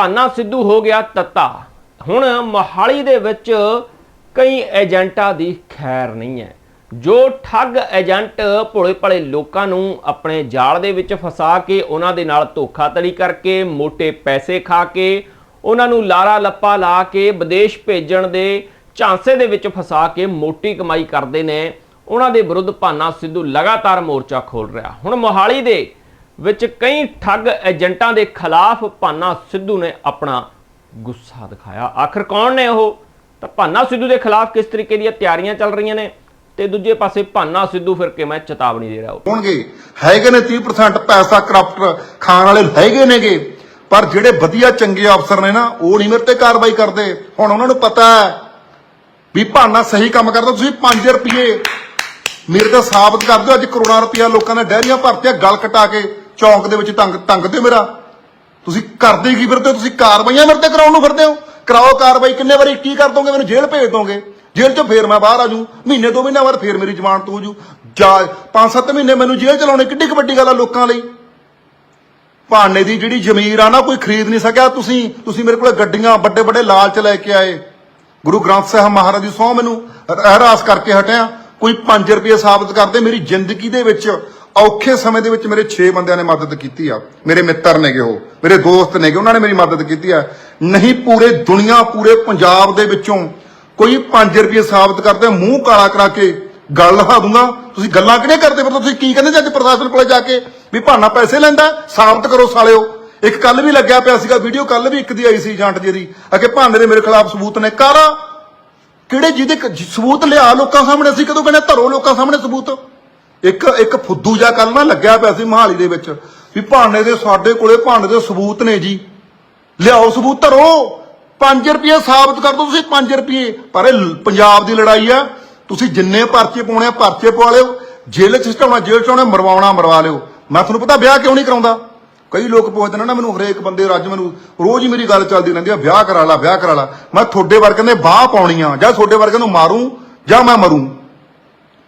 ਭਾਨਾ ਸਿੱਧੂ ਹੋ ਗਿਆ ਤੱਤਾ। ਹੁਣ ਮੋਹਾਲੀ ਦੇ ਵਿੱਚ ਕਈ ਏਜੰਟਾਂ ਦੀ ਖੈਰ ਨਹੀਂ ਹੈ। ਜੋ ਠੱਗ ਏਜੰਟ ਭੋਲੇ ਭਲੇ ਲੋਕਾਂ ਨੂੰ ਆਪਣੇ ਜਾਲ ਦੇ ਵਿੱਚ ਫਸਾ ਕੇ ਉਹਨਾਂ ਦੇ ਨਾਲ ਧੋਖਾਧੜੀ ਕਰਕੇ ਮੋٹے ਪੈਸੇ ਖਾ ਕੇ, ਉਹਨਾਂ ਨੂੰ ਲਾਰਾ ਲੱਪਾ ਲਾ ਕੇ, ਵਿਦੇਸ਼ ਭੇਜਣ ਦੇ ਝਾਂਸੇ ਦੇ ਵਿੱਚ ਫਸਾ ਕੇ ਮੋਟੀ ਕਮਾਈ ਕਰਦੇ ਨੇ, ਉਹਨਾਂ ਦੇ ਵਿਰੁੱਧ ਭਾਨਾ ਸਿੱਧੂ ਲਗਾਤਾਰ ਮੋਰਚਾ ਖੋਲ ਰਿਹਾ। ਹੁਣ ਮੋਹਾਲੀ ਦੇ ਵਿੱਚ ਕਈ ਠੱਗ ਏਜੰਟਾਂ ਦੇ ਖਿਲਾਫ ਭਾਨਾ ਸਿੱਧੂ ਨੇ ਆਪਣਾ ਗੁੱਸਾ ਦਿਖਾਇਆ। ਆਖਰ ਕੌਣ ਨੇ ਉਹ? ਤਾਂ ਭਾਨਾ ਸਿੱਧੂ ਦੇ ਖਿਲਾਫ ਕਿਸ ਤਰੀਕੇ ਦੀਆਂ ਤਿਆਰੀਆਂ ਚੱਲ ਰਹੀਆਂ ਨੇ? ਤੇ ਦੂਜੇ ਪਾਸੇ ਭਾਨਾ ਸਿੱਧੂ ਫਿਰ ਕਿਵੇਂ ਚੇਤਾਵਨੀ ਦੇ ਰਿਹਾ ਹੋਣਗੇ। ਹੈਗੇ ਨੇ 30% ਪੈਸਾ ਕਰਪਟ ਖਾਣ ਵਾਲੇ ਹੈਗੇ ਨੇਗੇ। ਪਰ ਜਿਹੜੇ ਵਧੀਆ ਚੰਗੇ ਅਫਸਰ ਨੇ ਨਾ, ਉਹ ਨਹੀਂ ਮੇਰੇ ਤੇ ਕਾਰਵਾਈ ਕਰਦੇ। ਹੁਣ ਉਹਨਾਂ ਨੂੰ ਪਤਾ ਹੈ ਵੀ ਭਾਨਾ ਸਹੀ ਕੰਮ ਕਰਦਾ। ਤੁਸੀਂ 5 ਰੁਪਏ ਮੇਰੇ ਤੇ ਸਾਬਤ ਕਰ ਦਿਓ। ਅੱਜ ਕਰੋੜਾਂ ਰੁਪਇਆ ਲੋਕਾਂ ਨੇ ਡੈਰੀਆਂ ਭਰਤੀਆਂ ਗਲ ਕਟਾ ਕੇ ਚੌਂਕ ਦੇ ਵਿੱਚ ਤੰਗ ਤੰਗ ਦਿਓ ਮੇਰਾ? ਤੁਸੀਂ ਕਰਦੇ ਕੀ ਫਿਰਦੇ ਹੋ? ਤੁਸੀਂ ਕਾਰਵਾਈਆਂ ਮੇਰੇ ਤੇ ਕਰਾਉਣ ਨੂੰ ਫਿਰਦੇ ਹੋ? ਕਰਾਓ ਕਾਰਵਾਈ ਕਿੰਨੇ ਵਾਰੀ? ਕੀ ਕਰ ਦੋਗੇ? ਮੈਨੂੰ ਜੇਲ੍ਹ ਭੇਜ ਦੋਗੇ? ਜੇਲ੍ਹ ਚੋਂ ਫੇਰ ਮੈਂ ਬਾਹਰ ਆ ਜੂ ਮਹੀਨੇ ਦੋ ਮਹੀਨੇ ਬਾਅਦ ਫੇਰ ਮੇਰੀ ਜ਼ਮਾਨਤ ਹੋ ਜੂ। ਜਾਂ, ਪੰਜ ਸੱਤ ਮਹੀਨੇ ਮੈਨੂੰ ਜੇਲ੍ਹ ਚਲਾਉਣੇ ਕਿੱਡੀ ਕੁ ਵੱਡੀ ਗੱਲ ਆ ਲੋਕਾਂ ਲਈ? ਭਾਨੇ ਦੀ ਜਿਹੜੀ ਜ਼ਮੀਰ ਆ ਨਾ, ਕੋਈ ਖਰੀਦ ਨਹੀਂ ਸਕਿਆ। ਤੁਸੀਂ ਤੁਸੀਂ ਮੇਰੇ ਕੋਲ ਗੱਡੀਆਂ, ਵੱਡੇ ਵੱਡੇ ਲਾਲਚ ਲੈ ਕੇ ਆਏ। ਗੁਰੂ ਗ੍ਰੰਥ ਸਾਹਿਬ ਮਹਾਰਾਜ ਦੀ ਸਹੁੰ ਮੈਨੂੰ ਹਰਾਸ ਕਰਕੇ ਹਟਿਆ। ਕੋਈ 5 ਰੁਪਏ ਸਾਬਤ ਕਰਦੇ, ਮੇਰੀ ਜ਼ਿੰਦਗੀ ਦੇ ਵਿੱਚ ਔਖੇ ਸਮੇਂ ਦੇ ਵਿੱਚ ਮੇਰੇ 6 ਬੰਦਿਆਂ ਨੇ ਮਦਦ ਕੀਤੀ ਆ। ਮੇਰੇ ਮਿੱਤਰ ਨੇਗੇ ਉਹ, ਮੇਰੇ ਦੋਸਤ ਨੇਗੇ, ਉਹਨਾਂ ਨੇ ਮੇਰੀ ਮਦਦ ਕੀਤੀ ਆ। ਨਹੀਂ ਪੂਰੇ ਦੁਨੀਆ, ਪੂਰੇ ਪੰਜਾਬ ਦੇ ਵਿੱਚੋਂ ਕੋਈ 5 ਰੁਪਏ ਸਾਬਤ ਕਰਦੇ, ਮੂੰਹ ਕਾਲਾ ਕਰਾ ਕੇ ਗੱਲ ਲਹਾ ਦੂੰਗਾ। ਤੁਸੀਂ ਗੱਲਾਂ ਕਿਹਨੇ ਕਰਦੇ ਫਿਰ ਤੁਸੀਂ ਕੀ ਕਹਿੰਦੇ ਜੱਜ ਪ੍ਰਸ਼ਾਸਨ ਕੋਲੇ ਜਾ ਕੇ? ਵੀ ਭਾਨਾ ਪੈਸੇ ਲੈਂਦਾ, ਸਾਬਤ ਕਰੋ ਸਾਲਿਓ। ਇੱਕ ਕੱਲ ਵੀ ਲੱਗਿਆ ਪਿਆ ਸੀਗਾ, ਵੀਡੀਓ ਕੱਲ ਵੀ ਇੱਕ ਦੀ ਆਈ ਸੀ ਜਾਂਟ ਜੀ ਦੀ ਅਕੇ ਭਾਨੇ ਦੇ ਮੇਰੇ ਖਿਲਾਫ ਸਬੂਤ ਨੇ ਕਰ ਕਿਹੜੇ ਜਿਹਦੇ ਸਬੂਤ ਲਿਆ ਲੋਕਾਂ ਸਾਹਮਣੇ? ਅਸੀਂ ਕਦੋਂ ਕਹਿੰਦੇ ਧਰੋ ਲੋਕਾਂ ਸਾਹਮਣੇ ਸਬੂਤ? ਇੱਕ ਇੱਕ ਫੁੱਦੂ ਜਿਹਾ ਕੱਲ ਨਾ ਲੱਗਿਆ ਪਿਆ ਸੀ ਮਹਾਲੀ ਦੇ ਵਿੱਚ। ਵੀ ਭਾਨੇ ਦੇ, ਸਾਡੇ ਕੋਲੇ ਭਾਨੇ ਦੇ ਸਬੂਤ ਨੇ ਜੀ। ਲਿਆਓ ਸਬੂਤ ਧਰੋ। 5 ਰੁਪਏ ਸਾਬਤ ਕਰ ਦਿਓ ਤੁਸੀਂ 5 ਰੁਪਏ। ਪਰ ਇਹ ਪੰਜਾਬ ਦੀ ਲੜਾਈ ਆ। ਤੁਸੀਂ ਜਿੰਨੇ ਪਰਚੇ ਪਾਉਣੇ ਆ, ਪਰਚੇ ਪਵਾ ਲਿਓ। ਜੇਲ੍ਹ ਚ ਸਟਾਉਣਾ ਜੇਲ੍ਹ ਚ ਆਉਣਾ, ਮਰਵਾਉਣਾ, ਮਰਵਾ ਲਿਓ। ਮੈਂ ਤੁਹਾਨੂੰ ਪਤਾ, ਵਿਆਹ ਕਿਉਂ ਨਹੀਂ ਕਰਾਉਂਦਾ? ਕਈ ਲੋਕ ਪੁੱਛਦੇ ਨੇ ਨਾ, ਮੈਨੂੰ ਹਰੇਕ ਬੰਦੇ ਰੱਜ ਮੈਨੂੰ, ਰੋਜ਼ ਹੀ ਮੇਰੀ ਗੱਲ ਚੱਲਦੀ ਰਹਿੰਦੀ ਆ, ਵਿਆਹ ਕਰਾ ਲਾ, ਵਿਆਹ ਕਰਾ ਲਾ। ਮੈਂ ਤੁਹਾਡੇ ਵਰਗੇ ਨੇ ਬਾਹ ਪਾਉਣੀ ਆ ਜਾਂ ਤੁਹਾਡੇ ਵਰਗੇ ਨੂੰ ਮਾਰੂੰ, ਜਾਂ ਮੈਂ ਮਰੂੰ।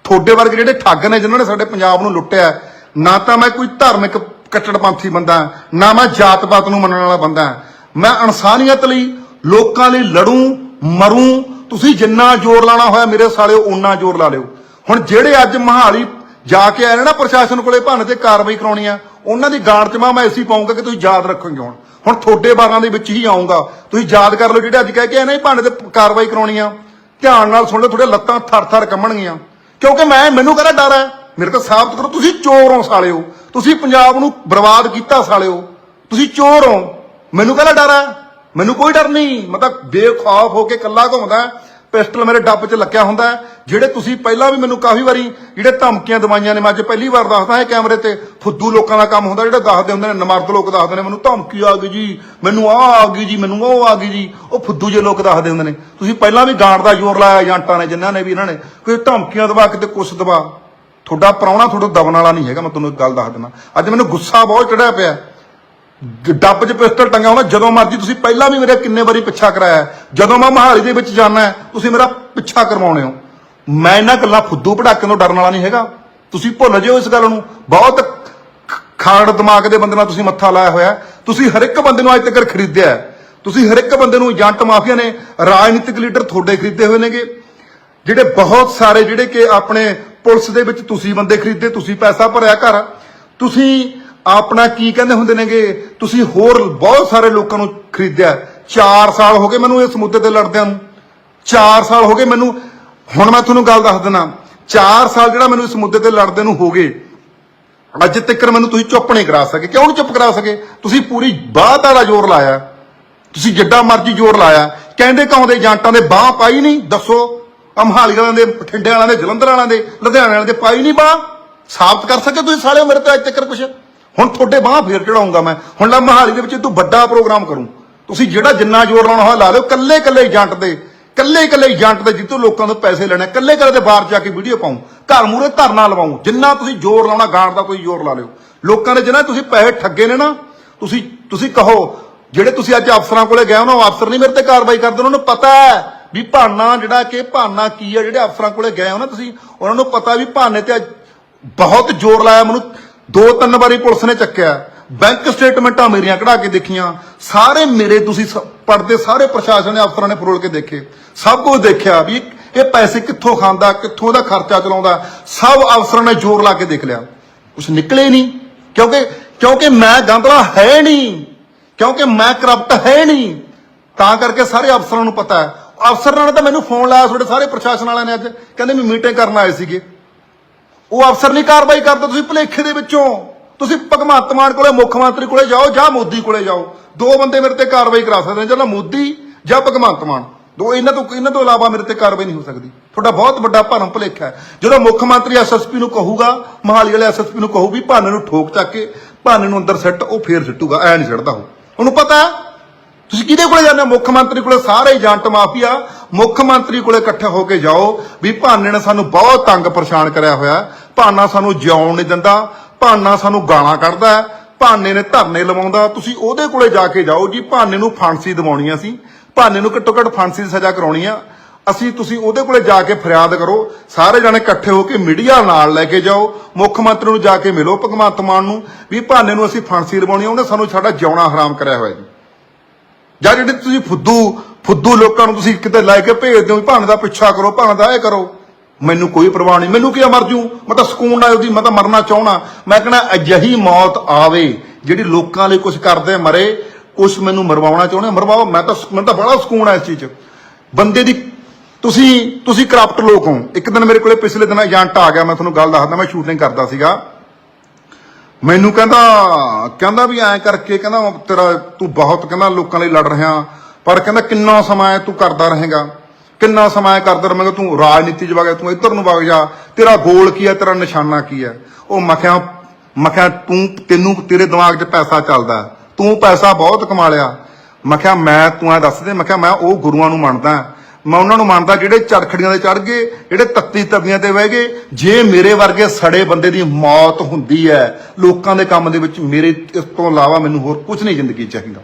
ਤੁਹਾਡੇ ਵਰਗੇ ਜਿਹੜੇ ਠੱਗ ਨੇ ਜਿਨ੍ਹਾਂ ਨੇ ਸਾਡੇ ਪੰਜਾਬ ਨੂੰ ਲੁੱਟਿਆ ਨਾ ਤਾਂ ਮੈਂ ਕੋਈ ਧਾਰਮਿਕ ਕੱਟੜਪੰਥੀ ਬੰਦਾ ਨਾ ਮੈਂ ਜਾਤ-ਪਾਤ ਨੂੰ ਮੰਨਣ ਵਾਲਾ ਬੰਦਾ ਮੈਂ ਇਨਸਾਨੀਅਤ ਲਈ ਲੋਕਾਂ ਲਈ ਲੜੂ, ਮਰੂ, ਤੁਸੀਂ ਜਿੰਨਾ ਜ਼ੋਰ ਲਾਣਾ ਹੋਇਆ ਮੇਰੇ ਸਾਲਿਓ ਓਨਾ ਜ਼ੋਰ ਲਾ ਲਿਓ। ਹੁਣ ਜਿਹੜੇ ਅੱਜ ਮਹਾਲੀ ਜਾ ਕੇ ਆਏ ਨੇ ਨਾ ਪ੍ਰਸ਼ਾਸਨ ਕੋਲੇ ਭਾਣ ਤੇ ਕਾਰਵਾਈ ਕਰਾਉਣੀ ਆ, ਉਹਨਾਂ ਦੀ ਗਾਂਡ ਚ ਮੈਂ ਐਸੀ ਪਾਉਂਗਾ ਕਿ ਤੁਸੀਂ ਯਾਦ ਰੱਖੋਗੇ ਹੁਣ। ਹੁਣ ਤੁਹਾਡੇ ਬਾਰਾਂ ਦੇ ਵਿੱਚ ਹੀ ਆਉਂਗਾ। ਤੁਸੀਂ ਯਾਦ ਕਰ ਲਓ ਜਿਹੜੇ ਅੱਜ ਕਹਿ ਕੇ ਆਏ ਨੇ ਭਾਣ ਤੇ ਕਾਰਵਾਈ ਕਰਾਉਣੀ ਆ। ਧਿਆਨ ਨਾਲ ਸੁਣ ਲਓ ਤੁਹਾਡੇ ਲੱਤਾਂ ਥਰ-ਥਰ ਕੰਮਣਗੀਆਂ ਕਿਉਂਕਿ ਮੈਂ, ਮੈਨੂੰ ਕਹਿੰਦਾ ਡਰ ਹੈ? ਮੇਰੇ ਤਾਂ ਸਾਬਤ ਕਰੋ, ਤੁਸੀਂ ਚੋਰ ਹੋ ਸਾਲਿਓ। ਤੁਸੀਂ ਪੰਜਾਬ ਨੂੰ ਬਰਬਾਦ ਕੀਤਾ ਸਾਲਿਓ। ਤੁਸੀਂ ਚੋਰ ਹੋ। ਮੈਨੂੰ ਕਹਿੰਦਾ ਡਰ ਹੈ? ਮੈਨੂੰ ਕੋਈ ਡਰ ਨਹੀਂ। ਮੈਂ ਤਾਂ ਬੇਖੌਫ ਹੋ ਕੇ ਕੱਲਾ ਘੁੰਮਦਾ। ਪਿਸਟਲ ਮੇਰੇ ਡੱਬ 'ਚ ਲੱਕਿਆ ਹੁੰਦਾ ਹੈ। ਜਿਹੜੇ ਤੁਸੀਂ ਪਹਿਲਾਂ ਵੀ ਮੈਨੂੰ ਕਾਫੀ ਵਾਰੀ ਜਿਹੜੇ ਧਮਕੀਆਂ ਦਵਾਈਆਂ ਨੇ, ਮੈਂ ਅੱਜ ਪਹਿਲੀ ਵਾਰ ਦੱਸਦਾ ਇਹ ਕੈਮਰੇ ਤੇ ਫੁੱਦੂ ਲੋਕਾਂ ਦਾ ਕੰਮ ਹੁੰਦਾ, ਜਿਹੜੇ ਦੱਸਦੇ ਹੁੰਦੇ ਨੇ, ਨਮਰਦ ਲੋਕ ਦੱਸਦੇ ਨੇ, ਮੈਨੂੰ ਧਮਕੀ ਆ ਗਈ ਜੀ, ਮੈਨੂੰ ਆਹ ਆ ਗਈ ਜੀ, ਮੈਨੂੰ ਉਹ ਆ ਗਈ ਜੀ, ਉਹ ਫੁੱਦੂ ਜੇ ਲੋਕ ਦੱਸਦੇ ਹੁੰਦੇ ਨੇ। ਤੁਸੀਂ ਪਹਿਲਾਂ ਵੀ ਗਾਂਡ ਦਾ ਜ਼ੋਰ ਲਾਇਆ ਏਜੰਟਾਂ ਨੇ, ਜਿਨ੍ਹਾਂ ਨੇ ਵੀ ਇਹਨਾਂ ਨੇ ਕੋਈ ਧਮਕੀਆਂ ਦਵਾ ਕਿਤੇ ਕੁਛ ਦਵਾ। ਤੁਹਾਡਾ ਪ੍ਰਾਹੁਣਾ ਤੁਹਾਡਾ ਦਬਣ ਵਾਲਾ ਨਹੀਂ ਹੈਗਾ, ਮੈਂ ਤੁਹਾਨੂੰ ਇੱਕ ਗੱਲ ਦੱਸ ਦਿੰਦਾ। ਅੱਜ ਮੈਨੂੰ ਗੁੱਸਾ ਬਹੁਤ ਚੜਿਆ ਪਿਆ। ਡੱਬ 'ਚ ਪਿਸਤਲ ਟੰਗਿਆ ਹੋਣਾ, ਜਦੋਂ ਮਰਜ਼ੀ ਤੁਸੀਂ ਪਹਿਲਾਂ ਵੀ ਮੇਰੇ ਕਿੰਨੇ ਵਾਰੀ ਪਿੱਛਾ ਕਰਾਇਆ ਜਦੋਂ ਮੈਂ ਮਹਾਲੀ ਦੇ ਵਿੱਚ ਜਾਣਾ ਤੁਸੀਂ ਮੇਰਾ ਪਿੱਛਾ ਕਰਵਾਉਣੇ ਹੋ। ਮੈਂ ਇਹਨਾਂ ਗੱਲਾਂ ਫੁੱਦੂ ਪੜਾਕੇ ਤੋਂ ਡਰਨ ਵਾਲਾ ਨਹੀਂ ਹੈਗਾ। ਤੁਸੀਂ ਭੁੱਲ ਜਿਓ ਇਸ ਗੱਲ ਨੂੰ। ਬਹੁਤ ਖਾੜ ਦਿਮਾਗ ਦੇ ਬੰਦੇ ਨਾਲ ਤੁਸੀਂ ਮੱਥਾ ਲਾਇਆ ਹੋਇਆ ਤੁਸੀਂ ਹਰ ਇੱਕ ਬੰਦੇ ਨੂੰ ਅੱਜ ਤੱਕ ਖਰੀਦਿਆ ਤੁਸੀਂ ਹਰ ਇੱਕ ਬੰਦੇ ਨੂੰ ਏਜੰਟ ਮਾਫੀਆ ਨੇ, ਰਾਜਨੀਤਿਕ ਲੀਡਰ ਤੁਹਾਡੇ ਖਰੀਦੇ ਹੋਏ ਨੇਗੇ। ਜਿਹੜੇ ਬਹੁਤ ਸਾਰੇ ਜਿਹੜੇ ਕਿ ਆਪਣੇ ਪੁਲਿਸ ਦੇ ਵਿੱਚ ਤੁਸੀਂ ਬੰਦੇ ਖਰੀਦੇ, ਤੁਸੀਂ ਪੈਸਾ ਭਰਿਆ ਘਰ। ਤੁਸੀਂ ਆਪਣਾ ਕੀ ਕਹਿੰਦੇ ਹੁੰਦੇ ਨੇਗੇ? ਤੁਸੀਂ ਹੋਰ ਬਹੁਤ ਸਾਰੇ ਲੋਕਾਂ ਨੂੰ ਖਰੀਦਿਆ। 4 ਸਾਲ ਹੋ ਗਏ ਮੈਨੂੰ ਇਸ ਮੁੱਦੇ ਤੇ ਲੜਦਿਆਂ ਨੂੰ। 4 ਸਾਲ ਹੋ ਗਏ ਮੈਨੂੰ। ਹੁਣ ਮੈਂ ਤੁਹਾਨੂੰ ਗੱਲ ਦੱਸ ਦਿੰਦਾ। 4 ਸਾਲ ਜਿਹੜਾ ਮੈਨੂੰ ਇਸ ਮੁੱਦੇ ਤੇ ਲੜਦੇ ਨੂੰ ਹੋ ਗਏ, ਅੱਜ ਤੱਕ ਮੈਨੂੰ ਤੁਸੀਂ ਚੁੱਪ ਨਹੀਂ ਕਰਾ ਸਕੇ। ਕਿਉਂ ਨਹੀਂ ਚੁੱਪ ਕਰਾ ਸਕੇ? ਤੁਸੀਂ ਪੂਰੀ ਬਾਹ ਦਾ ਜ਼ੋਰ ਲਾਇਆ। ਤੁਸੀਂ ਜਿੱਡਾ ਮਰਜ਼ੀ ਜ਼ੋਰ ਲਾਇਆ। ਕਹਿੰਦੇ ਕਾਉਂਦੇ ਏਜੰਟਾਂ ਦੇ ਬਾਹ ਪਾਈ ਨਹੀਂ। ਦੱਸੋ। ਅਮਹਾਲੀ ਵਾਲਿਆਂ ਦੇ, ਬਠਿੰਡੇ ਵਾਲਿਆਂ ਦੇ, ਜਲੰਧਰ ਵਾਲਿਆਂ ਦੇ, ਲੁਧਿਆਣੇ ਵਾਲਿਆਂ ਦੇ ਪਾਈ ਨਹੀਂ ਬਾਹ। ਸਾਬਤ ਕਰ ਸਕੇ ਤੁਸੀਂ ਸਾਲਿਓ ਮੇਰੇ ਤੇ ਅੱਜ ਤੱਕ ਕੁਛ। ਹੁਣ ਤੁਹਾਡੇ ਬਾਹ ਫੇਰ ਚੜਾਉਂਗਾ ਮੈਂ? ਹੁਣ ਲੈ ਮਹਾਲੀ ਦੇ ਵਿੱਚ ਤੂੰ ਵੱਡਾ ਪ੍ਰੋਗਰਾਮ ਕਰੂੰ। ਤੁਸੀਂ ਜਿਹੜਾ ਜਿੰਨਾ ਜ਼ੋਰ ਲਾਉਣਾ ਹੋਇਆ ਲਾ ਲਿਓ ਕੱਲੇ ਕੱਲੇ ਏਜੰਟ ਦੇ ਕੱਲੇ ਕੱਲੇ ਏਜੰਟ ਦੇ ਜਿੱਤੋਂ ਲੋਕਾਂ ਤੋਂ ਪੈਸੇ ਲੈਣੇ ਕੱਲੇ ਕੱਲੇ ਦੇ ਬਾਹਰ ਜਾ ਕੇ ਵੀਡੀਓ ਪਾਉਂ, ਘਰ ਮੂਰੇ ਧਰਨਾ ਲਵਾਉਂ, ਜਿੰਨਾ ਤੁਸੀਂ ਜ਼ੋਰ ਲਾਉਣਾ ਗਾਣ ਦਾ ਕੋਈ ਜ਼ੋਰ ਲਾ ਲਿਓ। ਲੋਕਾਂ ਦੇ ਜਿੰਨਾ ਤੁਸੀਂ ਪੈਸੇ ਠੱਗੇ ਨੇ ਨਾ, ਤੁਸੀਂ ਤੁਸੀਂ ਕਹੋ, ਜਿਹੜੇ ਤੁਸੀਂ ਅੱਜ ਅਫਸਰਾਂ ਕੋਲੇ ਗਏ ਉਹਨਾਂ ਅਫਸਰ ਨਹੀਂ ਮੇਰੇ ਤੇ ਕਾਰਵਾਈ ਕਰਦੇ, ਉਹਨਾਂ ਨੂੰ ਪਤਾ ਹੈ ਵੀ ਭਾਨਾ ਜਿਹੜਾ ਕਿ, ਭਾਨਾ ਕੀ ਹੈ ਜਿਹੜੇ ਅਫਸਰਾਂ ਕੋਲੇ ਗਏ ਹੋ ਨਾ ਤੁਸੀਂ, ਉਹਨਾਂ ਨੂੰ ਪਤਾ ਵੀ ਭਾਨੇ ਤੇ ਬਹੁਤ ਜ਼ੋਰ ਲਾਇਆ ਮੈਨੂੰ ਦੋ ਤਿੰਨ ਵਾਰੀ ਪੁਲਿਸ ਨੇ ਚੱਕਿਆ। ਬੈਂਕ ਸਟੇਟਮੈਂਟਾਂ ਮੇਰੀਆਂ ਕਢਾ ਕੇ ਦੇਖੀਆਂ। ਸਾਰੇ ਮੇਰੇ ਤੁਸੀਂ ਪੜਦੇ ਸਾਰੇ ਪ੍ਰਸ਼ਾਸਨ ਦੇ ਅਫਸਰਾਂ ਨੇ ਫਰੋਲ ਕੇ ਦੇਖੇ। ਸਭ ਕੁਝ ਦੇਖਿਆ ਵੀ ਇਹ- ਪੈਸੇ ਕਿੱਥੋਂ ਖਾਂਦਾ, ਕਿੱਥੋਂ ਦਾ ਖਰਚਾ ਚਲਾਉਂਦਾ, ਸਭ ਅਫਸਰਾਂ ਨੇ ਜ਼ੋਰ ਲਾ ਕੇ ਦੇਖ ਲਿਆ। ਕੁਝ ਨਿਕਲੇ ਨਹੀਂ। ਕਿਉਂਕਿ ਕਿਉਂਕਿ ਮੈਂ ਗੰਦਲਾ ਹੈ ਨਹੀਂ। ਕਿਉਂਕਿ ਮੈਂ ਕਰਪਟ ਹੈ ਨਹੀਂ। ਤਾਂ ਕਰਕੇ ਸਾਰੇ ਅਫਸਰਾਂ ਨੂੰ ਪਤਾ ਹੈ। ਅਫਸਰਾਂ ਨੇ ਤਾਂ ਮੈਨੂੰ ਫੋਨ ਲਾਇਆ ਤੁਹਾਡੇ ਸਾਰੇ ਪ੍ਰਸ਼ਾਸਨ ਵਾਲਿਆਂ ਨੇ ਅੱਜ। ਕਹਿੰਦੇ ਵੀ ਮੀਟਿੰਗ ਕਰਨ ਆਏ ਸੀਗੇ। ਉਹ ਅਫਸਰ ਨਹੀਂ ਕਾਰਵਾਈ ਕਰਦਾ, ਤੁਸੀਂ ਭਲੇਖੇ ਦੇ ਵਿੱਚੋਂ। ਤੁਸੀਂ ਭਗਵੰਤ ਮਾਨ ਕੋਲੇ, ਮੁੱਖ ਮੰਤਰੀ ਕੋਲੇ ਜਾਓ ਜਾਂ ਮੋਦੀ ਕੋਲੇ ਜਾਓ। ਦੋ ਬੰਦੇ ਮੇਰੇ ਤੇ ਕਾਰਵਾਈ ਕਰਾ ਸਕਦੇ ਨੇ ਜਾਂ ਮੋਦੀ ਜਾਂ ਭਗਵੰਤ ਮਾਨ। ਦੋ, ਇਹਨਾਂ ਤੋਂ ਇਹਨਾਂ ਤੋਂ ਇਲਾਵਾ ਮੇਰੇ ਤੇ ਕਾਰਵਾਈ ਨਹੀਂ ਹੋ ਸਕਦੀ। ਤੁਹਾਡਾ ਬਹੁਤ ਵੱਡਾ ਭਰਮ ਭੁਲੇਖਾ ਹੈ। ਜਦੋਂ ਮੁੱਖ ਮੰਤਰੀ ਐਸਐਸਪੀ ਨੂੰ ਕਹੂਗਾ, ਮਹਾਲੀ ਵਾਲੇ ਐਸਐਸਪੀ ਨੂੰ ਕਹੂ ਵੀ ਭਾਨੇ ਨੂੰ ਠੋਕ ਚੱਕ ਕੇ, ਭਾਨੇ ਨੂੰ ਅੰਦਰ ਸੱਟ, ਉਹ ਫੇਰ ਸਿੱਟੂਗਾ, ਐ ਨਹੀਂ ਸਿੱਟਦਾ ਉਹ। ਉਹਨੂੰ ਪਤਾ ਤੁਸੀਂ ਕਿਹਦੇ ਕੋਲੇ ਜਾਂਦੇ ਹੋ? ਮੁੱਖ ਮੰਤਰੀ ਕੋਲੇ ਸਾਰੇ ਏਜੰਟ ਮਾਫੀਆ। ਮੁੱਖ ਮੰਤਰੀ ਕੋਲੇ ਇਕੱਠੇ ਹੋ ਕੇ ਜਾਓ ਵੀ ਭਾਨੇ ਨੇ ਸਾਨੂੰ ਬਹੁਤ ਤੰਗ ਪਰੇਸ਼ਾਨ ਕਰਿਆ ਹੋਇਆ ਭਾਨਾ ਸਾਨੂੰ ਜਿਉਣ ਨਹੀਂ ਦਿੰਦਾ, ਭਾਨਾ ਸਾਨੂੰ ਗਾਲਾਂ ਕੱਢਦਾ ਭਾਨੇ ਨੇ ਧਰਨੇ ਲਵਾਉਂਦਾ। ਤੁਸੀਂ ਉਹਦੇ ਕੋਲੇ ਜਾ ਕੇ ਜਾਓ ਜੀ, ਭਾਨੇ ਨੂੰ ਫਾਂਸੀ ਦਿਵਾਉਣੀ ਸੀ। ਭਾਨੇ ਨੂੰ ਘੱਟੋ ਘੱਟ ਫਾਂਸੀ ਦੀ ਸਜ਼ਾ ਕਰਾਉਣੀ ਆ। ਅਸੀਂ ਤੁਸੀਂ ਉਹਦੇ ਕੋਲੇ ਜਾ ਕੇ ਫਰਿਆਦ ਕਰੋ। ਸਾਰੇ ਜਣੇ ਇਕੱਠੇ ਹੋ ਕੇ ਮੀਡੀਆ ਨਾਲ ਲੈ ਕੇ ਜਾਓ। ਮੁੱਖ ਮੰਤਰੀ ਨੂੰ ਜਾ ਕੇ ਮਿਲੋ, ਭਗਵੰਤ ਮਾਨ ਨੂੰ। ਵੀ ਭਾਨੇ ਨੂੰ ਅਸੀਂ ਫਾਂਸੀ ਦਿਵਾਉਣੀ ਆ, ਉਹਨੇ ਸਾਨੂੰ ਸਾਡਾ ਜਿਉਣਾ ਹਰਾਮ ਕਰਿਆ ਹੋਇਆ ਜੀ। ਜਾਂ ਜਿਹੜੇ ਤੁਸੀਂ ਫੁੱਦੂ ਫੁੱਦੂ ਲੋਕਾਂ ਨੂੰ ਤੁਸੀਂ ਕਿਤੇ ਲੈ ਕੇ ਭੇਜਦੇ ਹੋ ਵੀ ਭਾਣ ਦਾ ਪਿੱਛਾ ਕਰੋ ਭਾਣ ਦਾ ਇਹ ਕਰੋ। ਮੈਨੂੰ ਕੋਈ ਪਰਵਾਹ ਨਹੀਂ। ਮੈਨੂੰ ਕੀ ਆ, ਮਰ ਜੂ? ਮੈਂ ਤਾਂ ਸਕੂਨ ਨਾਲ ਉਹਦੀ ਮੈਂ ਤਾਂ ਮਰਨਾ ਚਾਹਣਾ ਮੈਂ ਕਹਿੰਦਾ ਅਜਿਹੀ ਮੌਤ ਆਵੇ ਜਿਹੜੀ ਲੋਕਾਂ ਲਈ ਕੁਝ ਕਰਦੇ ਮਰੇ ਕੁਝ ਮੈਨੂੰ ਮਰਵਾਉਣਾ ਚਾਹੁੰਦੇ ਮਰਵਾਓ। ਮੈਂ ਤਾਂ ਮੈਨੂੰ ਤਾਂ ਬੜਾ ਸਕੂਨ ਆ ਇਸ ਚੀਜ਼ 'ਚ। ਬੰਦੇ ਦੀ ਤੁਸੀਂ ਤੁਸੀਂ ਕਰਪਟ ਲੋਕ ਹੋ। ਇੱਕ ਦਿਨ ਮੇਰੇ ਕੋਲੇ ਪਿਛਲੇ ਦਿਨ ਏਜੰਟ ਆ ਗਿਆ। ਮੈਂ ਤੁਹਾਨੂੰ ਗੱਲ ਦੱਸਦਾ ਮੈਂ ਸ਼ੂਟਿੰਗ ਕਰਦਾ ਸੀਗਾ। ਮੈਨੂੰ ਕਹਿੰਦਾ ਕਹਿੰਦਾ ਵੀ ਐਂ ਕਰਕੇ ਕਹਿੰਦਾ ਤੇਰਾ ਤੂੰ ਬਹੁਤ ਕਹਿੰਦਾ ਲੋਕਾਂ ਲਈ ਲੜ ਰਿਹਾ। ਪਰ ਕਹਿੰਦਾ ਕਿੰਨਾ ਸਮਾਂ ਤੂੰ ਕਰਦਾ ਰਹੇਗਾ। ਕਿੰਨਾ ਸਮਾਂ ਹੈ ਕਰਦਾ ਰਹੇਗਾ ਤੂੰ ਰਾਜਨੀਤੀ 'ਚ ਵਗ ਤੂੰ ਇੱਧਰ ਨੂੰ ਵਗ ਜਾ। ਤੇਰਾ ਗੋਲ ਕੀ ਹੈ? ਤੇਰਾ ਨਿਸ਼ਾਨਾ ਕੀ ਹੈ? ਉਹ ਮਖਿਆ ਮਖਿਆ, ਤੂੰ, ਤੈਨੂੰ ਤੇਰੇ ਦਿਮਾਗ 'ਚ ਪੈਸਾ ਚੱਲਦਾ ਤੂੰ ਪੈਸਾ ਬਹੁਤ ਕਮਾ ਲਿਆ। ਮਖਿਆ, ਮੈਂ, ਤੂੰ ਐ ਦੱਸ ਦੇ। ਮਖਿਆ, ਮੈਂ ਉਹ ਗੁਰੂਆਂ ਨੂੰ ਮੰਨਦਾ ਮੈਂ ਉਹਨਾਂ ਨੂੰ ਮੰਨਦਾ ਜਿਹੜੇ ਚਰਖੜੀਆਂ ਤੇ ਚੜ ਗਏ, ਜਿਹੜੇ ਤੱਤੀ ਤਵੀਆਂ ਤੇ ਬਹਿ ਗਏ। ਜੇ ਮੇਰੇ ਵਰਗੇ ਸੜੇ ਬੰਦੇ ਦੀ ਮੌਤ ਹੁੰਦੀ ਹੈ, ਲੋਕਾਂ ਦੇ ਕੰਮ ਦੇ ਵਿੱਚ ਮੇਰੇ, ਇਸ ਤੋਂ ਇਲਾਵਾ ਮੈਨੂੰ ਹੋਰ ਕੁਝ ਨਹੀਂ ਜ਼ਿੰਦਗੀ ਚਾਹੀਦਾ।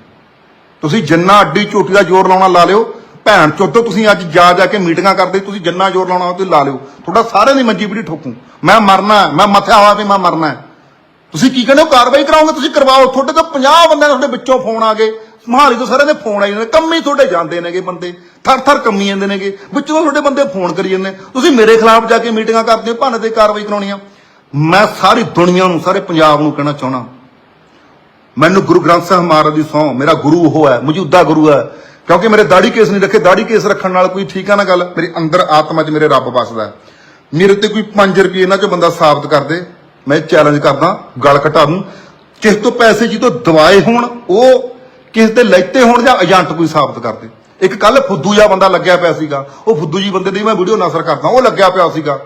ਤੁਸੀਂ ਜਿੰਨਾ ਅੱਡੀ ਝੋਟੀ ਦਾ ਜ਼ੋਰ ਲਾਉਣਾ ਲਾ ਲਿਓ ਭੈਣ ਚੋਦੋ ਤੁਸੀਂ ਅੱਜ ਜਾ ਜਾ ਕੇ ਮੀਟਿੰਗਾਂ ਕਰਦੇ, ਤੁਸੀਂ ਜਿੰਨਾ ਜ਼ੋਰ ਲਾਉਣਾ ਤੁਸੀਂ ਲਾ ਲਿਓ। ਤੁਹਾਡਾ ਸਾਰਿਆਂ ਦੀ ਮੰਜੀ ਪੀੜੀ ਠੋਕੂ। ਮੈਂ ਮਰਨਾ ਮੈਂ ਮੱਥਿਆ ਹੋਇਆ ਵੀ ਮੈਂ ਮਰਨਾ ਤੁਸੀਂ ਕੀ ਕਹਿੰਦੇ ਹੋ? ਕਾਰਵਾਈ ਕਰਾਓਗੇ, ਤੁਸੀਂ ਕਰਵਾਓ। ਤੁਹਾਡੇ ਤੋਂ 50 ਬੰਦਿਆਂ ਦੇ ਤੁਹਾਡੇ ਵਿੱਚੋਂ ਫੋਨ ਆ ਗਏ। ਮਹਾਲੀ ਤੋਂ ਸਾਰਿਆਂ ਦੇ ਫੋਨ ਆਈ ਜਾਂਦੇ ਕੰਮੀ ਤੁਹਾਡੇ ਜਾਂਦੇ ਨੇਗੇ ਬੰਦੇ। ਥਰ ਥਰ ਕੰਮੀ ਜਾਂਦੇ ਨੇਗੇ। ਵਿੱਚੋਂ ਤੁਹਾਡੇ ਬੰਦੇ ਫੋਨ ਕਰੀ ਜਾਂਦੇ ਤੁਸੀਂ ਮੇਰੇ ਖਿਲਾਫ ਜਾ ਕੇ ਮੀਟਿੰਗਾਂ ਕਰਦੇ ਹੋ ਭਾਨੇ ਤੇ ਕਾਰਵਾਈ ਕਰਾਉਣੀ ਆ। ਮੈਂ ਸਾਰੀ ਦੁਨੀਆ ਨੂੰ, ਸਾਰੇ ਪੰਜਾਬ ਨੂੰ ਕਹਿਣਾ ਚਾਹਣਾ ਮੈਨੂੰ ਗੁਰੂ ਗ੍ਰੰਥ ਸਾਹਿਬ ਮਹਾਰਾਜ ਦੀ ਸਹੁੰ ਮੇਰਾ ਗੁਰੂ ਉਹ ਹੈ, ਮੌਜੂਦਾ ਗੁਰੂ ਹੈ। ਕਿਉਂਕਿ ਮੇਰੇ ਦਾੜੀ ਕੇਸ ਨਹੀਂ ਰੱਖੇ, ਦਾੜੀ ਕੇਸ ਰੱਖਣ ਨਾਲ ਕੋਈ ਠੀਕ ਆ ਨਾ ਗੱਲ? ਮੇਰੀ ਅੰਦਰ ਆਤਮਾ 'ਚ ਮੇਰੇ ਰੱਬ ਵਸਦਾ ਮੇਰੇ ਤੇ ਕੋਈ 5 ਰੁਪਏ ਇਹਨਾਂ 'ਚੋਂ ਬੰਦਾ ਸਾਬਤ ਕਰ ਦੇ। ਮੈਂ ਚੈਲੰਜ ਕਰਦਾ, ਗਲ ਘਟਾ ਦੂੰ। ਕਿਸ ਤੋਂ ਪੈਸੇ ਜੀ ਤੋਂ ਦਵਾਏ ਹੋਣ, ਉਹ ਕਿਸ ਤੇ ਲੈਤੇ ਹੋਣ ਜਾਂ ਏਜੰਟ ਕੋਈ ਸਾਬਤ ਕਰ ਦੇ। ਇੱਕ ਕੱਲ ਫੁੱਦੂ ਜਿਹਾ ਬੰਦਾ ਲੱਗਿਆ ਪਿਆ ਸੀਗਾ। ਉਹ ਫੁੱਦੂ ਜੀ ਬੰਦੇ ਦੀ ਮੈਂ ਵੀਡੀਓ ਨਸਰ ਕਰਦਾ, ਉਹ ਲੱਗਿਆ ਪਿਆ ਸੀਗਾ।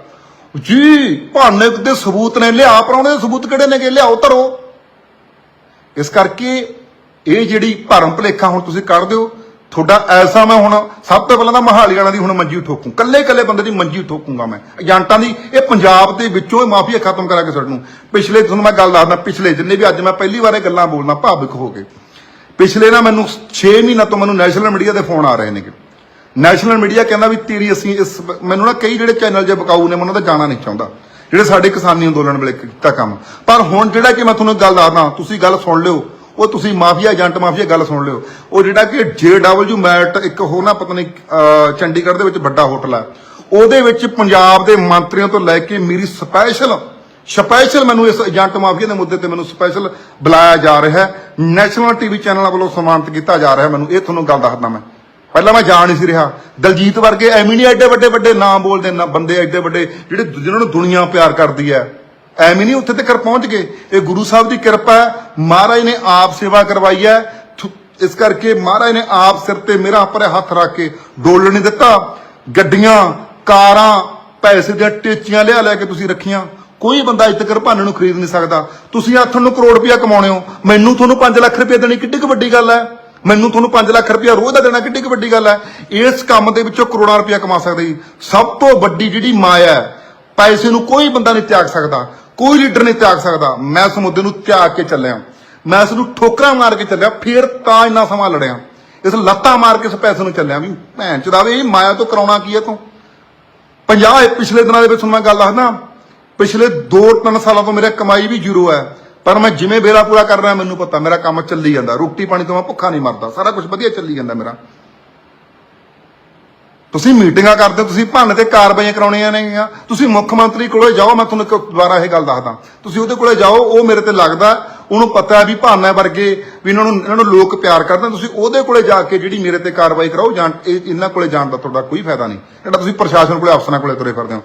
ਜੀ, ਭਾਨੇ ਦੇ ਸਬੂਤ ਨੇ ਲਿਆ ਪਰਾਉਣੇ ਦੇ ਸਬੂਤ ਕਿਹੜੇ ਨੇਗੇ? ਲਿਆਓ ਧਰੋ ਇਸ ਕਰਕੇ ਇਹ ਜਿਹੜੀ ਭਰਮ ਭਲੇਖਾ ਹੁਣ ਤੁਸੀਂ ਕੱਢ ਦਿਓ ਤੁਹਾਡਾ ਐਸਾ ਮੈਂ ਹੁਣ ਸਭ ਤੋਂ ਪਹਿਲਾਂ ਤਾਂ ਮਹਾਲੀ ਵਾਲਿਆਂ ਦੀ ਹੁਣ ਮੰਜੀ ਠੋਕੂ ਕੱਲੇ ਕੱਲੇ ਬੰਦੇ ਦੀ ਮੰਜੀ ਠੋਕੂਗਾ ਮੈਂ। ਏਜੰਟਾਂ ਦੀ, ਇਹ ਪੰਜਾਬ ਦੇ ਵਿੱਚੋਂ ਇਹ ਮਾਫੀਆ ਖਤਮ ਕਰਾ ਕੇ ਛੱਡਣੂ ਪਿਛਲੇ, ਤੁਹਾਨੂੰ ਮੈਂ ਗੱਲ ਦੱਸਦਾ, ਪਿਛਲੇ ਜਿੰਨੇ ਵੀ ਅੱਜ ਮੈਂ ਪਹਿਲੀ ਵਾਰ ਇਹ ਗੱਲਾਂ ਬੋਲਣਾ ਭਾਵਿਕ ਹੋ ਗਏ ਪਿਛਲੇ ਨਾ ਮੈਨੂੰ 6 ਮਹੀਨਾ ਤੋਂ ਮੈਨੂੰ ਨੈਸ਼ਨਲ ਮੀਡੀਆ ਦੇ ਫੋਨ ਆ ਰਹੇ ਨੇਗੇ। ਨੈਸ਼ਨਲ ਮੀਡੀਆ ਕਹਿੰਦਾ ਵੀ ਤੇਰੀ ਅਸੀਂ ਇਸ, ਮੈਨੂੰ ਨਾ ਕਈ ਜਿਹੜੇ ਚੈਨਲ ਜੇ ਬਕਾਊ ਨੇ, ਮੈਂ ਉਹਨਾਂ ਦਾ ਜਾਣਾ ਨਹੀਂ ਚਾਹੁੰਦਾ। ਜਿਹੜੇ ਸਾਡੇ ਕਿਸਾਨੀ ਅੰਦੋਲਨ ਵੇਲੇ ਕੀਤਾ ਕੰਮ। ਪਰ ਹੁਣ ਜਿਹੜਾ ਕਿ ਮੈਂ ਤੁਹਾਨੂੰ ਗੱਲ ਦੱਸਦਾ, ਤੁਸੀਂ ਗੱਲ ਸੁਣ ਲਿਓ। ਉਹ ਤੁਸੀਂ ਮਾਫੀਆ, ਏਜੰਟ ਮਾਫੀਆ, ਗੱਲ ਸੁਣ ਲਿਓ। ਉਹ ਜਿਹੜਾ ਕਿ JW ਮੈਟ ਇੱਕ ਹੋ ਨਾ ਪਤਾ ਨਹੀਂ ਚੰਡੀਗੜ੍ਹ ਦੇ ਵਿੱਚ ਵੱਡਾ ਹੋਟਲ ਹੈ ਉਹਦੇ ਵਿੱਚ ਪੰਜਾਬ ਦੇ ਮੰਤਰੀਆਂ ਤੋਂ ਲੈ ਕੇ ਮੇਰੀ ਸਪੈਸ਼ਲ ਸਪੈਸ਼ਲ ਮੈਨੂੰ ਇਸ ਏਜੰਟ ਮਾਫੀਆ ਦੇ ਮੁੱਦੇ ਤੇ ਮੈਨੂੰ ਸਪੈਸ਼ਲ ਬੁਲਾਇਆ ਜਾ ਰਿਹਾ ਹੈ। ਨੈਸ਼ਨਲ ਟੀਵੀ ਚੈਨਲਾਂ ਵੱਲੋਂ ਸਨਮਾਨਿਤ ਕੀਤਾ ਜਾ ਰਿਹਾ ਮੈਨੂੰ। ਇਹ ਤੁਹਾਨੂੰ ਗੱਲ ਦੱਸਦਾ ਮੈਂ। ਪਹਿਲਾਂ ਮੈਂ ਜਾਣ ਨਹੀਂ ਸੀ ਰਿਹਾ। ਦਲਜੀਤ ਵਰਗੇ ਐਵੇਂ ਨਹੀਂ ਐਡੇ ਵੱਡੇ ਵੱਡੇ ਨਾਮ ਬੋਲਦੇ, ਨਾ ਬੰਦੇ ਐਡੇ ਵੱਡੇ ਜਿਹੜੇ ਜਿਨ੍ਹਾਂ ਨੂੰ ਦੁਨੀਆ ਪਿਆਰ ਕਰਦੀ ਹੈ। ਐਵੇਂ ਨਹੀਂ ਉੱਥੇ ਤੱਕ ਪਹੁੰਚ ਗਏ। ਇਹ ਗੁਰੂ ਸਾਹਿਬ ਦੀ ਕਿਰਪਾ ਹੈ, ਮਹਾਰਾਜ ਨੇ ਆਪ ਸੇਵਾ ਕਰਵਾਈ ਹੈ। ਇਸ ਕਰਕੇ ਮਹਾਰਾਜ ਨੇ ਆਪ ਸਿਰ ਤੇ ਮੇਰਾ ਪਰੇ ਹੱਥ ਰੱਖ ਕੇ ਡੋਲਣ ਨਹੀਂ ਦਿੱਤਾ। ਗੱਡੀਆਂ, ਕਾਰਾਂ, ਪੈਸੇ ਦੀਆਂ ਟੇਚੀਆਂ ਲਿਆ ਲੈ ਕੇ ਤੁਸੀਂ ਰੱਖੀਆਂ। ਕੋਈ ਬੰਦਾ ਅੱਜ ਤੱਕ ਭਾਨੇ ਨੂੰ ਖਰੀਦ ਨਹੀਂ ਸਕਦਾ। ਤੁਸੀਂ ਆਥਣ ਨੂੰ ਕਰੋੜ ਰੁਪਇਆ ਕਮਾਉਣੇ ਹੋ। ਮੈਨੂੰ ਤੁਹਾਨੂੰ 5 ਲੱਖ ਰੁਪਇਆ ਦੇਣੀ ਕਿੱਡੀ ਕੁ ਵੱਡੀ ਗੱਲ ਹੈ? ਮੈਨੂੰ ਤੁਹਾਨੂੰ 5 ਲੱਖ ਰੁਪਇਆ ਰੋਜ਼ ਦਾ ਦੇਣਾ ਕਿੱਡੀ ਕੁ ਵੱਡੀ ਗੱਲ ਹੈ? ਇਸ ਕੰਮ ਦੇ ਵਿੱਚੋਂ ਕਰੋੜਾਂ ਰੁਪਇਆ ਕਮਾ ਸਕਦੇ ਜੀ। ਸਭ ਤੋਂ ਵੱਡੀ ਜਿਹੜੀ ਮਾਇਆ ਹੈ, ਪੈਸੇ ਨੂੰ ਕੋਈ ਬੰਦਾ ਨਹੀਂ ਤਿਆਗ ਸਕਦਾ। ਕੋਈ ਲੀਡਰ ਨਹੀਂ ਤਿਆਗ ਸਕਦਾ। ਮੈਂ ਇਸ ਮੁੱਦੇ ਨੂੰ ਤਿਆਗ ਕੇ ਚੱਲਿਆ। ਮੈਂ ਇਸ ਨੂੰ ਠੋਕਰਾਂ ਮਾਰ ਕੇ ਚੱਲਿਆ। ਫਿਰ ਤਾਂ ਇੰਨਾ ਸਮਾਂ ਲੜਿਆ। ਇਸ ਲੱਤਾਂ ਮਾਰ ਕੇ ਇਸ ਪੈਸੇ ਨੂੰ ਚੱਲਿਆ। ਵੀ ਭੈਣ ਚਦਾਵੇ, ਇਹ ਮਾਇਆ ਤੋਂ ਕਰਾਉਣਾ ਕੀ ਹੈ ਤੂੰ? 50 ਪਿਛਲੇ ਦਿਨਾਂ ਦੇ ਵਿੱਚ ਤੁਹਾਨੂੰ ਮੈਂ ਗੱਲ ਦੱਸਦਾ। ਪਿਛਲੇ 2-3 ਸਾਲਾਂ ਤੋਂ ਮੇਰੀ ਕਮਾਈ ਵੀ ਜ਼ੀਰੋ ਹੈ। ਪਰ ਮੈਂ ਜਿਵੇਂ ਵੇਲਾ ਪੂਰਾ ਕਰ ਰਿਹਾ, ਮੈਨੂੰ ਪਤਾ। ਮੇਰਾ ਕੰਮ ਚੱਲੀ ਜਾਂਦਾ। ਰੋਟੀ ਪਾਣੀ ਤੋਂ ਮੈਂ ਭੁੱਖਾ ਨਹੀਂ ਮਰਦਾ। ਸਾਰਾ ਕੁਝ ਵਧੀਆ ਚੱਲੀ ਜਾਂਦਾ ਮੇਰਾ। ਤੁਸੀਂ ਮੀਟਿੰਗਾਂ ਕਰਦੇ ਹੋ, ਤੁਸੀਂ ਭੰਨ ਤੇ ਕਾਰਵਾਈਆਂ ਕਰਾਉਣੀਆਂ ਨੇਗੀਆਂ। ਤੁਸੀਂ ਮੁੱਖ ਮੰਤਰੀ ਕੋਲੇ ਜਾਓ ਮੈਂ ਤੁਹਾਨੂੰ ਇੱਕ ਦੁਬਾਰਾ ਇਹ ਗੱਲ ਦੱਸਦਾ। ਤੁਸੀਂ ਉਹਦੇ ਕੋਲੇ ਜਾਓ ਉਹ ਮੇਰੇ ਤੇ ਲੱਗਦਾ ਉਹਨੂੰ ਪਤਾ ਹੈ ਵੀ ਭਾਨਾ ਵਰਗੇ ਵੀ ਇਹਨਾਂ ਨੂੰ ਇਹਨਾਂ ਨੂੰ ਲੋਕ ਪਿਆਰ ਕਰਦੇ ਨੇ, ਤੁਸੀਂ ਉਹਦੇ ਕੋਲੇ ਜਾ ਕੇ ਜਿਹੜੀ ਮੇਰੇ ਤੇ ਕਾਰਵਾਈ ਕਰਾਓ ਜਾਂ ਇਹ ਇਹਨਾਂ ਕੋਲੇ ਜਾਣ ਦਾ ਤੁਹਾਡਾ ਕੋਈ ਫਾਇਦਾ ਨਹੀਂ। ਜਿਹੜਾ ਤੁਸੀਂ ਪ੍ਰਸ਼ਾਸਨ ਕੋਲੇ ਅਫਸਰਾਂ ਕੋਲੇ ਤੁਰੇ ਫਿਰਦੇ ਹੋ।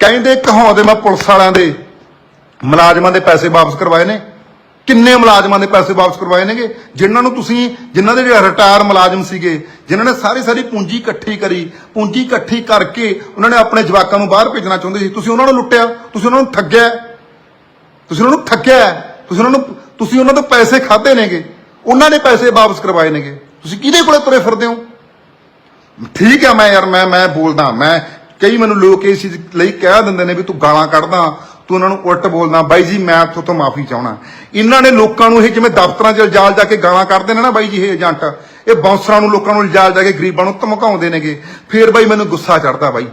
ਕਹਿੰਦੇ ਕਹਾਉਂਦੇ ਮੈਂ ਪੁਲਿਸ ਵਾਲਿਆਂ ਦੇ ਮੁਲਾਜ਼ਮਾਂ ਦੇ ਪੈਸੇ ਵਾਪਸ ਕਰਵਾਏ ਨੇ। ਕਿੰਨੇ ਮੁਲਾਜ਼ਮਾਂ ਦੇ ਪੈਸੇ ਵਾਪਸ ਕਰਵਾਏ ਨੇਗੇ? ਜਿਨ੍ਹਾਂ ਨੂੰ ਤੁਸੀਂ ਜਿਨ੍ਹਾਂ ਦੇ ਜਿਹੜੇ ਰਿਟਾਇਰ ਮੁਲਾਜ਼ਮ ਸੀਗੇ, ਜਿਨ੍ਹਾਂ ਨੇ ਸਾਰੀ ਸਾਰੀ ਪੂੰਜੀ ਇਕੱਠੀ ਕਰੀ, ਪੂੰਜੀ ਇਕੱਠੀ ਕਰਕੇ ਉਹਨਾਂ ਨੇ ਆਪਣੇ ਜਵਾਕਾਂ ਨੂੰ ਬਾਹਰ ਭੇਜਣਾ ਚਾਹੁੰਦੇ ਸੀ। ਤੁਸੀਂ ਉਹਨਾਂ ਨੂੰ ਲੁੱਟਿਆ, ਤੁਸੀਂ ਉਹਨਾਂ ਨੂੰ ਠੱਗਿਆ। ਤੁਸੀਂ ਉਹਨਾਂ ਨੂੰ ਠੱਗਿਆ ਤੁਸੀਂ ਉਹਨਾਂ ਨੂੰ ਤੁਸੀਂ ਉਹਨਾਂ ਤੋਂ ਪੈਸੇ ਖਾਦੇ ਨੇਗੇ। ਉਹਨਾਂ ਨੇ ਪੈਸੇ ਵਾਪਸ ਕਰਵਾਏ ਨੇਗੇ। ਤੁਸੀਂ ਕਿਹਦੇ ਕੋਲੇ ਤੁਰੇ ਫਿਰਦੇ ਹੋ? ਠੀਕ ਹੈ ਮੈਂ ਯਾਰ, ਮੈਂ ਮੈਂ ਬੋਲਦਾ, ਮੈਂ ਕਈ ਮੈਨੂੰ ਲੋਕ ਇਸ ਚੀਜ਼ ਲਈ ਕਹਿ ਦਿੰਦੇ ਨੇ ਵੀ ਤੂੰ ਗਾਲਾਂ ਕੱਢਦਾ। ਤੂੰ ਉਹਨਾਂ ਨੂੰ ਉਲਟ ਬੋਲਦਾ ਬਾਈ ਜੀ, ਮੈਂ ਤੁਹਾਡੇ ਤੋਂ ਮਾਫੀ ਚਾਹਣਾ ਇਹਨਾਂ ਨੇ ਲੋਕਾਂ ਨੂੰ ਇਹ ਜਿਵੇਂ ਦਫ਼ਤਰਾਂ 'ਚ ਇਲਜਾਲ ਜਾ ਕੇ ਗਾਲਾਂ ਕੱਢਦੇ ਨੇ ਨਾ ਬਾਈ ਜੀ, ਇਹ ਏਜੰਟ। ਇਹ ਬਾਉਂਸਰਾਂ ਨੂੰ ਲੋਕਾਂ ਨੂੰ ਇਲਜਾਲ ਜਾ ਕੇ ਗਰੀਬਾਂ ਨੂੰ ਧਮਕਾਉਂਦੇ ਨੇਗੇ। ਫੇਰ ਬਾਈ ਮੈਨੂੰ ਗੁੱਸਾ ਚੜਦਾ ਬਾਈ।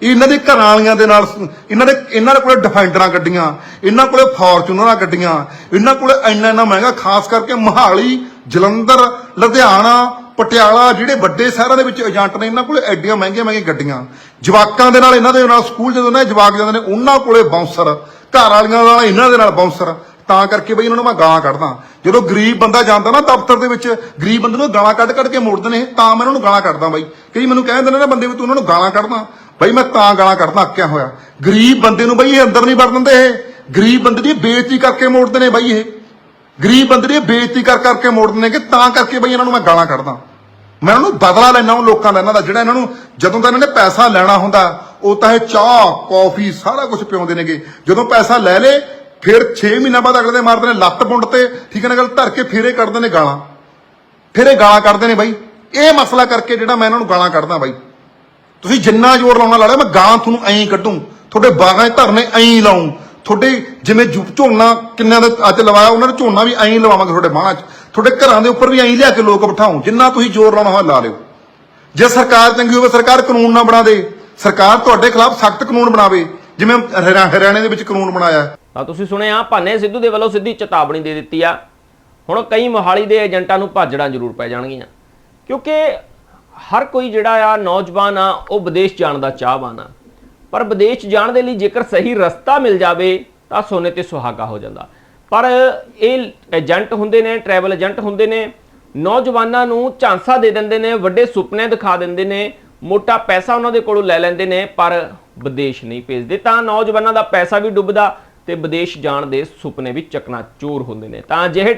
ਇਹਨਾਂ ਦੇ ਘਰਾਂ ਵਾਲਿਆਂ ਦੇ ਨਾਲ ਇਹਨਾਂ ਦੇ ਇਹਨਾਂ ਦੇ ਕੋਲੇ ਡਿਫੈਂਡਰਾਂ ਗੱਡੀਆਂ, ਇਹਨਾਂ ਕੋਲੇ ਫੋਰਚੂਨਰਾਂ ਗੱਡੀਆਂ, ਇਹਨਾਂ ਕੋਲੇ ਇੰਨਾ ਇੰਨਾ ਮਹਿੰਗਾ, ਖਾਸ ਕਰਕੇ ਮਹਾਲੀ, ਜਲੰਧਰ, ਲੁਧਿਆਣਾ ਪਟਿਆਲਾ ਜਿਹੜੇ ਵੱਡੇ ਸ਼ਹਿਰਾਂ ਦੇ ਵਿੱਚ ਏਜੰਟ ਨੇ, ਇਹਨਾਂ ਕੋਲੇ ਐਡੀਆਂ ਮਹਿੰਗੀਆਂ ਮਹਿੰਗੀਆਂ ਗੱਡੀਆਂ। ਜਵਾਕਾਂ ਦੇ ਨਾਲ ਇਹਨਾਂ ਦੇ ਨਾਲ ਸਕੂਲ ਜਦੋਂ ਇਹਨਾਂ ਦੇ ਜਵਾਕ ਜਾਂਦੇ ਨੇ, ਉਹਨਾਂ ਕੋਲੇ ਬਾਉਂਸਰ ਘਰ ਵਾਲੀਆਂ ਨਾਲ ਇਹਨਾਂ ਦੇ ਨਾਲ ਬਾਉਂਸਰ ਤਾਂ ਕਰਕੇ ਬਈ ਇਹਨਾਂ ਨੂੰ ਮੈਂ ਗਾਲਾਂ ਕੱਢਦਾ। ਜਦੋਂ ਗਰੀਬ ਬੰਦਾ ਜਾਂਦਾ ਨਾ ਦਫ਼ਤਰ ਦੇ ਵਿੱਚ, ਗਰੀਬ ਬੰਦੇ ਨੂੰ ਗਾਲਾਂ ਕੱਢ ਕੱਢ ਕੇ ਮੋੜਦੇ ਨੇ, ਤਾਂ ਮੈਂ ਉਹਨਾਂ ਨੂੰ ਗਾਲਾਂ ਕੱਢਦਾ ਬਾਈ। ਕਈ ਮੈਨੂੰ ਕਹਿੰਦੇ ਨੇ ਨਾ ਬੰਦੇ ਵੀ ਤੂੰ ਉਹਨਾਂ ਨੂੰ ਗਾਲਾਂ ਕੱਢਦਾ। ਬਾਈ ਮੈਂ ਤਾਂ ਗਾਲਾਂ ਕੱਢਦਾ ਅੱਕਿਆ ਹੋਇਆ। ਗਰੀਬ ਬੰਦੇ ਨੂੰ ਬਈ ਇਹ ਅੰਦਰ ਨਹੀਂ ਵੜ ਦਿੰਦੇ ਇਹ। ਗਰੀਬ ਬੰਦੇ ਦੀ ਬੇਇੱਜ਼ਤੀ ਕਰਕੇ ਮੋੜਦੇ ਨੇ ਬਾਈ ਇਹ। ਗਰੀਬ ਬੰਦੇ ਦੀ ਬੇਇੱਜ਼ਤੀ ਕਰ ਕਰਕੇ ਮੋੜਦੇ ਨੇ ਕਿ ਤਾਂ ਕਰਕੇ ਬਈ ਇਹਨਾਂ ਨੂੰ ਮੈਂ ਗਾਲਾਂ ਕੱਢਦਾ। ਮੈਂ ਇਹਨਾਂ ਨੂੰ ਬਦਲਾ ਲੈਣਾ ਉਹ ਲੋਕਾਂ ਦਾ, ਇਹਨਾਂ ਦਾ ਜਿਹੜਾ ਇਹਨਾਂ ਨੂੰ ਜਦੋਂ ਤਾਂ ਇਹਨਾਂ ਨੇ ਪੈਸਾ ਲੈਣਾ ਹੁੰਦਾ, ਉਹ ਤਾਂ ਇਹ ਚਾਹ, ਕੌਫੀ ਸਾਰਾ ਕੁਝ ਪਿਉਂਦੇ ਨੇਗੇ। ਜਦੋਂ ਪੈਸਾ ਲੈ ਲੇ, ਫਿਰ 6 ਮਹੀਨਾ ਬਾਅਦ ਅਗਲੇ ਦੇ ਮਾਰਦੇ ਨੇ ਲੱਤ ਪੁੰਡ ਤੇ, ਠੀਕ ਹੈ ਨਾ ਗੱਲ, ਧਰ ਕੇ ਫੇਰੇ ਕੱਢਦੇ ਨੇ ਗਾਲਾਂ। ਫਿਰ ਇਹ ਗਾਲਾਂ ਕੱਢਦੇ ਨੇ ਬਾਈ। ਇਹ ਮਸਲਾ ਕਰਕੇ ਜਿਹੜਾ ਮੈਂ ਇਹਨਾਂ ਨੂੰ ਗਾਲਾਂ ਕੱਢਦਾ ਬਾਈ। ਤੁਸੀਂ ਜਿੰਨਾ ਜ਼ੋਰ ਲਾਉਣਾ ਲਾ ਲਿਆ ਮੈਂ ਗਾਂ ਤੁਹਾਨੂੰ ਐਂ ਕੱਢੂੰ। ਤੁਹਾਡੇ ਬਾਗਾਂ 'ਚ ਧਰਨੇ ਐਂ ਲਾਉਂ। ਤੁਹਾਡੇ ਜਿਵੇਂ ਜੁ- ਝੋਨਾ ਕਿੰਨਿਆਂ ਦਾ ਅੱਜ ਲਵਾਇਆ, ਉਹਨਾਂ ਨੇ ਝੋਨਾ ਵੀ ਐਂ ਲਵਾਵਾਂਗੇ ਤੁਹਾਡੇ ਬਾਹਾਂ 'ਚ। ਤੁਹਾਡੇ ਘਰਾਂ ਦੇ ਉੱਪਰ ਵੀ ਐਂ ਲਿਆ ਕੇ ਲੋਕ ਬਿਠਾਉਂ ਜਿੰਨਾ ਤੁਸੀਂ ਜ਼ੋਰ ਲਾਉਣਾ ਹੋਇਆ ਲਾ ਲਿਓ। ਜੇ ਸਰਕਾਰ ਚੰਗੀ ਹੋਵੇ, ਸਰਕਾਰ ਕਾਨੂੰਨ ਨਾ ਬਣਾ ਦੇ। ਸਰਕਾਰ ਤੁਹਾਡੇ ਖਿਲਾਫ ਸਖਤ ਕਾਨੂੰਨ ਬਣਾਵੇ, ਜਿਵੇਂ ਹਰਿਆਣੇ ਦੇ ਵਿੱਚ ਕਾਨੂੰਨ ਬਣਾਇਆ। ਤਾਂ ਤੁਸੀਂ ਸੁਣਿਆ, ਭਾਨੇ ਸਿੱਧੂ ਦੇ ਵੱਲੋਂ ਸਿੱਧੀ ਚੇਤਾਵਨੀ ਦੇ ਦਿੱਤੀ ਆ। ਹੁਣ ਕਈ ਮੋਹਾਲੀ ਦੇ ਏਜੰਟਾਂ ਨੂੰ ਭਾਜੜਾਂ ਜ਼ਰੂਰ ਪੈ ਜਾਣਗੀਆਂ। ਕਿਉਂਕਿ ਹਰ ਕੋਈ ਜਿਹੜਾ ਆ, ਨੌਜਵਾਨ ਆ, ਉਹ ਵਿਦੇਸ਼ ਜਾਣ ਦਾ ਚਾਹਵਾਨ ਆ। ਪਰ ਵਿਦੇਸ਼ ਜਾਣ ਦੇ ਲਈ ਜੇਕਰ ਸਹੀ ਰਸਤਾ ਮਿਲ ਜਾਵੇ, ਤਾਂ ਸੋਨੇ ਤੇ ਸੁਹਾਗਾ ਹੋ ਜਾਂਦਾ। ਪਰ ਇਹ ਏਜੰਟ ਹੁੰਦੇ ਨੇ ਟਰੈਵਲ ਏਜੰਟ ਹੁੰਦੇ ਨੇ, ਨੌਜਵਾਨਾਂ ਨੂੰ ਝਾਂਸਾ ਦੇ ਦਿੰਦੇ ਨੇ, ਵੱਡੇ ਸੁਪਨੇ ਦਿਖਾ ਦਿੰਦੇ ਨੇ, ਮੋਟਾ ਪੈਸਾ ਉਹਨਾਂ ਦੇ ਕੋਲੋਂ ਲੈ ਲੈਂਦੇ ਨੇ, ਪਰ ਵਿਦੇਸ਼ ਨਹੀਂ ਭੇਜਦੇ। ਤਾਂ ਨੌਜਵਾਨਾਂ ਦਾ ਪੈਸਾ ਵੀ ਡੁੱਬਦਾ ਤੇ ਵਿਦੇਸ਼ ਜਾਣ ਦੇ ਸੁਪਨੇ ਵੀ ਚਕਨਾ ਚੂਰ ਹੁੰਦੇ ਨੇ। ਤਾਂ ਅਜਿਹੇ